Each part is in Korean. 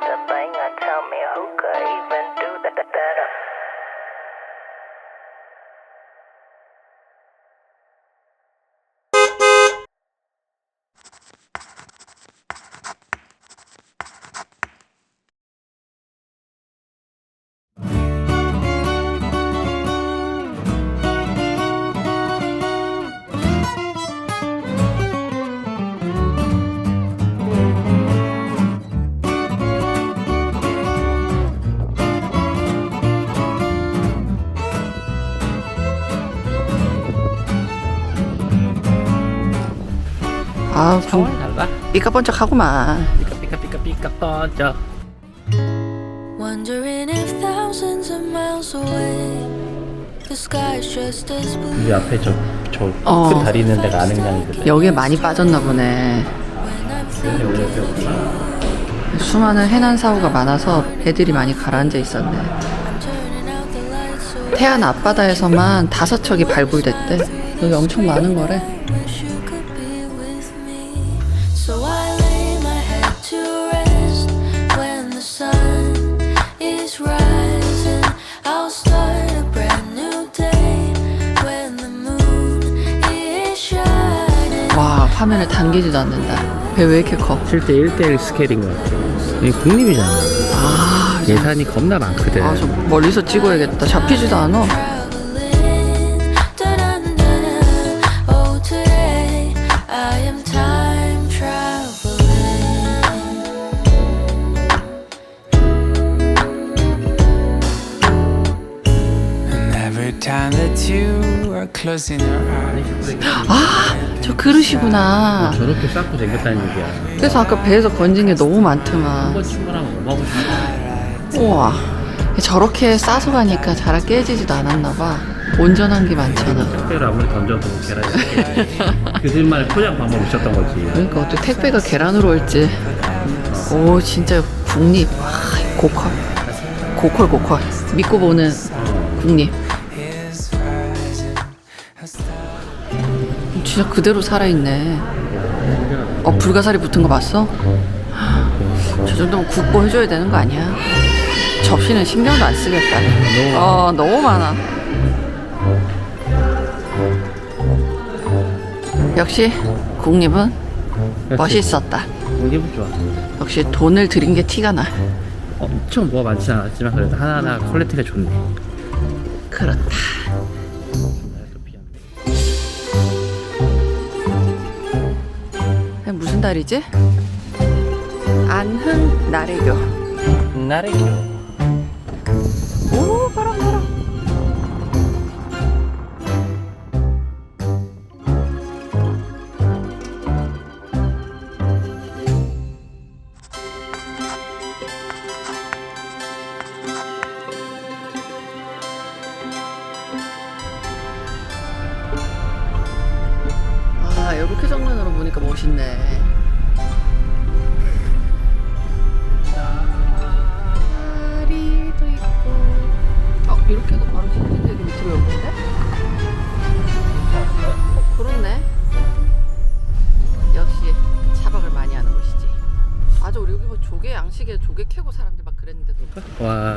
after 아, 좀 상황이 달라. 삐까번쩍하구만. 삐까 삐까 삐까 삐까 떠져. Wondering if thousands of miles away, the sky's just as blue. 우리 앞에 저저큰 어. 다리 있는 데가 안흥량이거든. 여기에 많이 빠졌나 보네. When I'm 원래? 수많은 해난 사고가 많아서 배들이 많이 가라앉아 있었네. I'm turning out the lights so 태안 앞바다에서만 다섯 척이 발굴됐대. 여기 엄청 많은 거래. 화면을 당기지도 않는다. 배 왜 이렇게 커? 실제 1대1 스케일인 것 같아. 이게 국립이잖아. 아, 예산이 겁나 많거든. 아, 저 멀리서 찍어야겠다. 잡히지도 않아. 아, 저 그릇이구나. 저렇게 쌓고 생겼다는 얘기야. 그래서 아까 배에서 건진 게 너무 많더만. 한번 뭐? 우와. 저렇게 싸서 가니까 잘 깨지지도 않았나 봐. 온전한 게 많잖아. 택배를 아무리 던져도 계란이 그들만의 포장 방법이 있었던 거지. 그러니까 어떻게 택배가 계란으로 올지. 오, 진짜 국립. 아, 고퀄. 고퀄, 고퀄. 믿고 보는 국립. 진짜 그대로 살아있네. 어, 불가사리 붙은 거 봤어? 저 정도면 국보 해줘야 되는 거 아니야? 접시는 신경도 안 쓰겠다. 어, 너무 많아. 역시 국립은 멋있었다. 기분 좋아. 역시 돈을 들인 게 티가 나. 엄청 뭐가 많지 않았지만 그래도 하나하나 퀄리티가 좋네. 그렇다. 달이지? 안흥 나래교. 나래기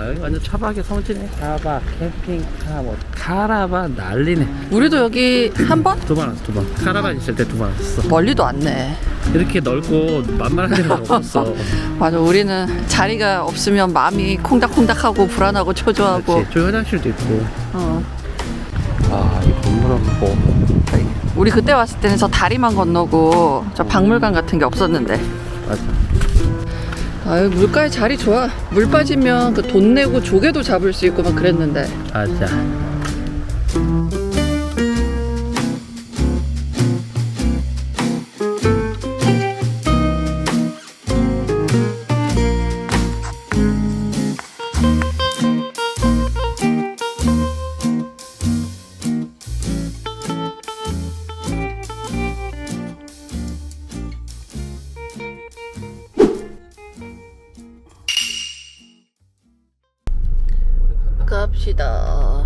여기 완전 차박의 성지네. 차박, 캠핑카, 뭐 카라반 난리네. 우리도 여기 한 번? 두 번 왔어 두 번. 카라반 있을 때 두 번 왔어. 멀리도 않네. 이렇게 넓고 만만한 데가 없었어. 맞아, 우리는 자리가 없으면 마음이 콩닥콩닥하고 불안하고 초조하고. 그렇지. 저기 화장실도 있고. 어. 아이 건물은 뭐. 우리 그때 왔을 때는 저 다리만 건너고 저 박물관 같은 게 없었는데. 맞아. 아유 물가에 자리 좋아. 물 빠지면 그 돈 내고 조개도 잡을 수 있고 막 그랬는데. 맞아. 갑시다.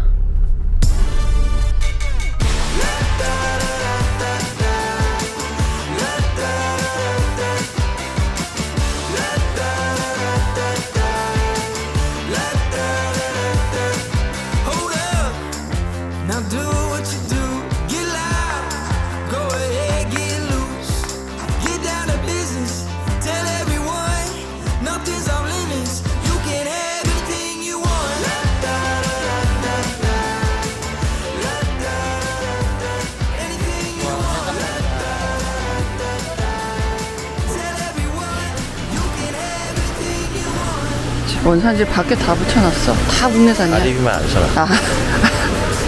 원산지 밖에 다 붙여놨어. 다 국내산이야. 가리비만 안 써놨어. 아,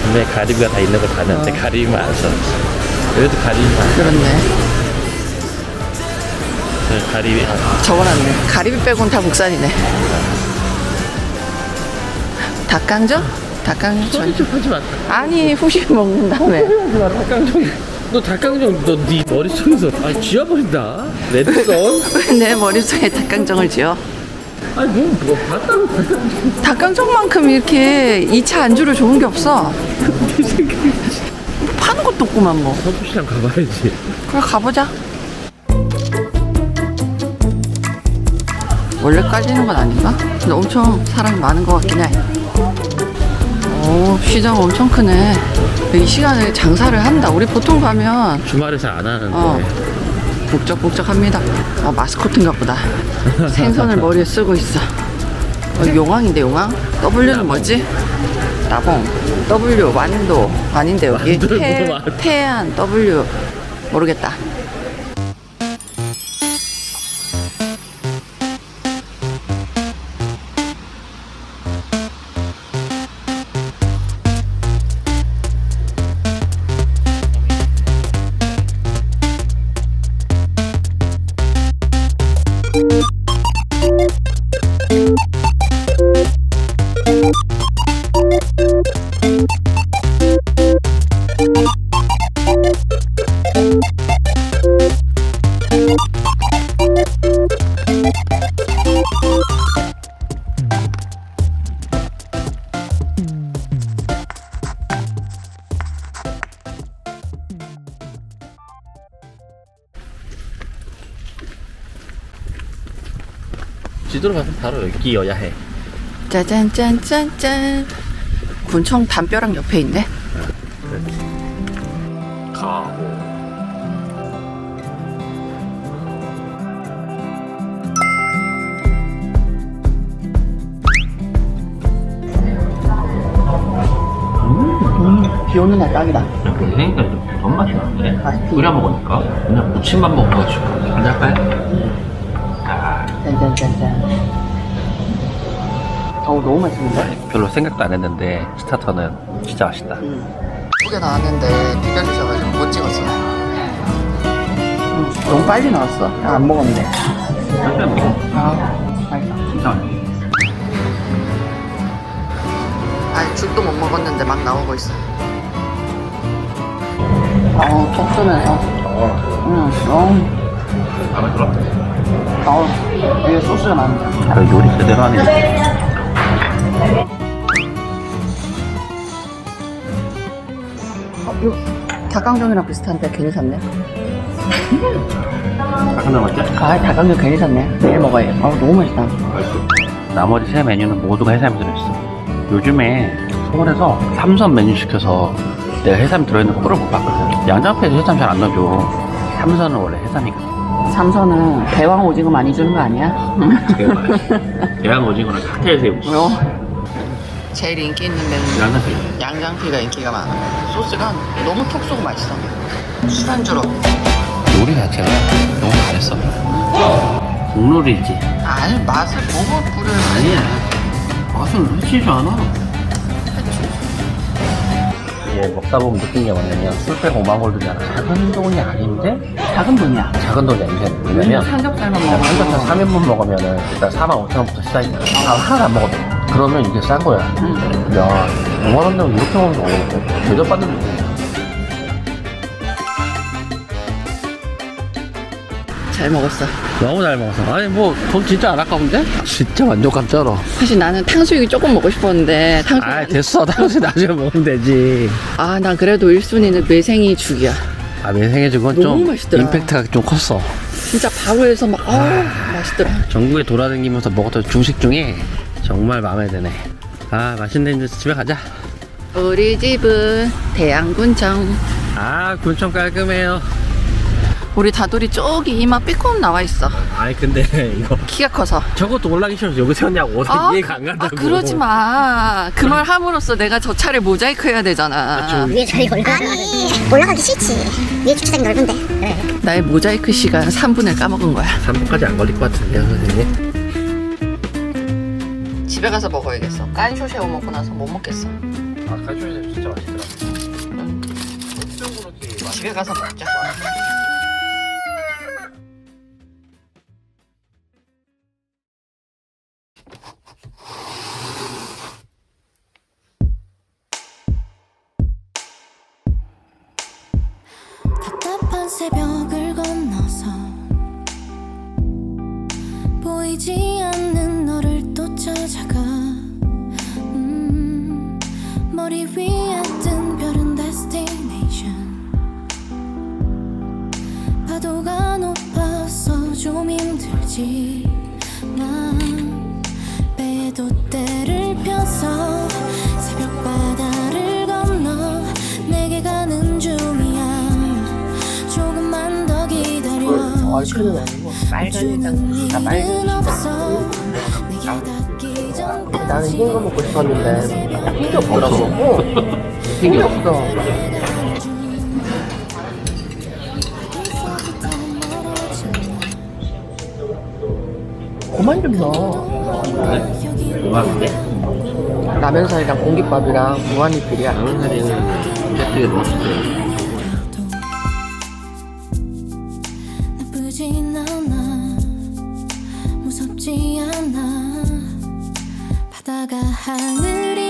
분명히 가리비가 다 있는 걸 봤는데 가리비만 안 써놨어. 그래도 가리비만. 그렇네. 저 가리비. 적어놨네. 가리비 빼곤 다 국산이네. 닭강정? 닭강정? 좀 하지 마. 아니, 후식 먹는 다음에. 하지 마. 닭강정. 너 닭강정 너 네 머릿속에서 아 지워버린다. 레드썬? 내 머릿속에 닭강정을 지어. 아니 뭐, 뭐 닭강정. 닭강정만큼 이렇게 2차 안주로 좋은 게 없어. 파는 것도 없구만 뭐. 서부시장 가봐야지. 그래 가보자. 원래 까지는 건 아닌가? 근데 엄청 사람이 많은 것 같긴 해. 오 시장 엄청 크네. 이 시간에 장사를 한다. 우리 보통 가면 주말에 잘 안 하는데. 어 북적북적합니다. 아 마스코트인가 보다. 생선을 머리에 쓰고 있어. 어, 용왕인데 용왕? W는 뭐지? 나봉. W 완도 아닌데 여기 태, 태안 W 모르겠다. 지도로 가면 바로 여기여야 해. 짜잔 짠짠 짠. 군청 담벼락 옆에 있네. 가고. 비 오는 날 딱이다. 생각하니까 좀 그런 맛이. 맛있지? 끓여 먹으니까 그냥 무침만 먹어가지고 한잔 할까요? 아, 짠짠짠짠. 어우 너무 맛있는데? 별로 생각도 안 했는데 스타터는 진짜 맛있다. 예쁘게 나왔는데 비벼주셔가지고 못 찍었어. 음, 너무 빨리 나왔어. 아, 안 먹었는데. 먹어. 아, 맛있어. 진짜 맛있어. 아니 죽도 못 먹었는데 막 나오고 있어. 아우 톡 쏘면서. 어, 응, 너무. 마음에 들어. 아우 위에 소스가 많은데. 그 요리 제대로 하네. 어, 이거 닭강정이랑 비슷한데 괜히 샀네. 한잔 맛있죠? 아 닭강정 괜히 샀네. 내일 먹어야겠다. 아우 너무 맛있다. 맛있어. 나머지 세 메뉴는 모두가 해삼이 들어있어. 요즘에 서울에서 삼선 메뉴 시켜서 내가 해삼 들어있는 거 꿀을 못 봤거든. 양장피에도 해삼 잘 안 넣어줘. 삼선은 원래 해삼이거든. 삼선은 대왕 오징어 많이 주는 거 아니야? 대한 오징어는 칵테일 새우. 어. 제일 인기 있는 메뉴 양장피. 양장피가 인기가 많아. 소스가 너무 톡 쏘고 맛있어. 술안주로. 요리 자체가 너무 잘했어. 국룰이지. 아니 맛을 보고 부를 아니야. 맛은 해치지 않아. 이게 먹다 보면 느낀 게 뭐냐면 술백 5만 골드잖아. 작은 돈이 아닌데 작은 돈이야. 작은 돈이 아니잖아. 왜냐면 삼겹살만 먹어. 삼겹살 3인분 먹으면은 일단 4만 5천 원부터 시작이야. 아, 하나도 안 먹어도. 그러면 이게 싼 거야. 야, 5만 원 내고 이렇게 먹는 거 어려워. 대접받는 느낌 잘 먹었어. 너무 잘 먹었어. 아니 뭐 돈 진짜 안 아까운데? 진짜 만족감 쩔어. 사실 나는 탕수육이 조금 먹고 싶었는데 탕수육. 아 됐어. 당신 나중에 먹으면 되지. 아, 난 그래도 1순위는 매생이 죽이야. 아 매생해준 건 너무 좀 맛있더라. 임팩트가 좀 컸어. 진짜 바로 해서 막, 어 맛있더라. 전국에 돌아다니면서 먹었던 중식 중에 정말 마음에 드네. 아 맛있네 이제 집에 가자. 우리 집은 대양군청. 아 군청 깔끔해요. 우리 다돌이 저기 이마 삐끔 나와 있어. 아니 근데 이거 키가 커서. 저것도 올라기 싫어서 여기 세웠냐고 나 이해가 안 아, 간다고. 그러지 마. 그 말 함으로써 내가 저 차를 모자이크 해야 되잖아. 좀- 위에 자리 올라가 아니 올라가기 싫지 위에 주차장이 넓은데 그래 나의 모자이크 시간 3분을 까먹은 거야. 3분까지 안 걸릴 것 같은데요 선생님? 집에 가서 먹어야겠어. 깐쇼새우 먹고 나서 못 먹겠어. 아 가주면 진짜 맛있더라. 집에 가서 먹자. 답답한 새벽을 건너서 보이지 않는 너를 또 찾아가. 음, 머리 위에 뜬 별은 destination. 파도가 높아서 좀 힘들지 얼큰은 아니고 내게 닿기 전까지 나는 흰거 먹고 싶었는데 흰게 없더라고. 흰게 없어. 그만 좀 넣어. 라면 살이랑 공깃밥이랑 무한리필이야. 라면 사리는 세트에 넣었을 때 날아가 하늘